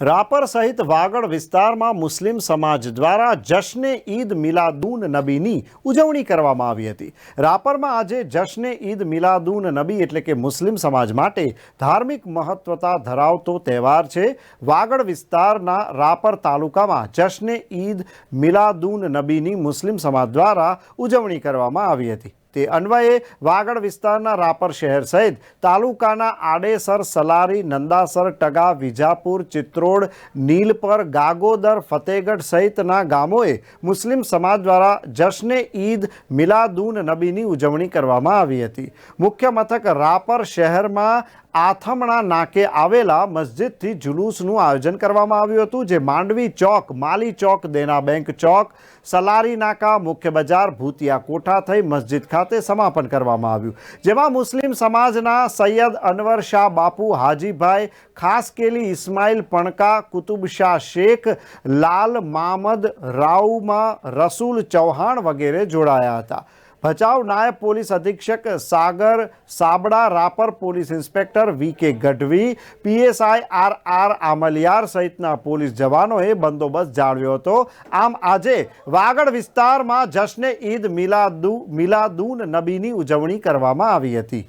રાપર સહિત વાગડ વિસ્તારમાં મુસ્લિમ સમાજ દ્વારા જશ્ને ઈદ મિલાદુન નબીની ઉજવણી કરવામાં આવી હતી. રાપરમાં આજે જશ્ને ઈદ મિલાદુન નબી એટલે કે મુસ્લિમ સમાજ માટે ધાર્મિક મહત્વતા ધરાવતો તહેવાર છે. વાગડ વિસ્તારના રાપર તાલુકામાં જશ્ને ઈદ મિલાદુન નબીની મુસ્લિમ સમાજ દ્વારા ઉજવણી કરવામાં આવી હતી. તે અન્વયે વાગડ વિસ્તારના રાપર શહેર સહિત તાલુકાના આડેસર, સલારી, નંદાસર, ટગા, વિજાપુર, ચિત્રોડ, નીલપર, ગાગોદર, ફતેગઢ સહિતના ગામોએ મુસ્લિમ સમાજ દ્વારા જશ્ને ઈદ મિલાદુન નબીની ઉજવણી કરવામાં આવી હતી. મુખ્ય મથક રાપર શહેરમાં આથમણા નાકે આવેલા મસ્જિદથી જુલુસનું આયોજન કરવામાં આવ્યું હતું, જે માંડવી ચોક, માલી ચોક, દેના બેંક ચોક, સલારી નાકા, મુખ્ય બજાર, ભૂતિયા કોઠા થઈ મસ્જિદ ખાતે સમાપન કરવામાં આવ્યું. જેમાં મુસ્લિમ સમાજના સૈયદ અનવર શાહ બાપુ, હાજીભાઈ ખાસ કેલી ઇસ્માઇલ પણકા, કુતુબ શાહ શેખ, લાલ મામદ રાઉમા, રસૂલ ચૌહાણ વગેરે જોડાયા હતા. ભચાઉ નાયબ પોલીસ અધિક્ષક Sagar Sabda, Rapar police inspector V K Gadhvi PSI R R Amliyar સહિતના પોલીસ જવાનોએ બંદોબસ્ત જાળવ્યો હતો. આમ આજે વાગડ વિસ્તારમાં જશ્ને ઈદ મિલાદુ મિલાદુન નબીની ઉજવણી કરવામાં આવી હતી.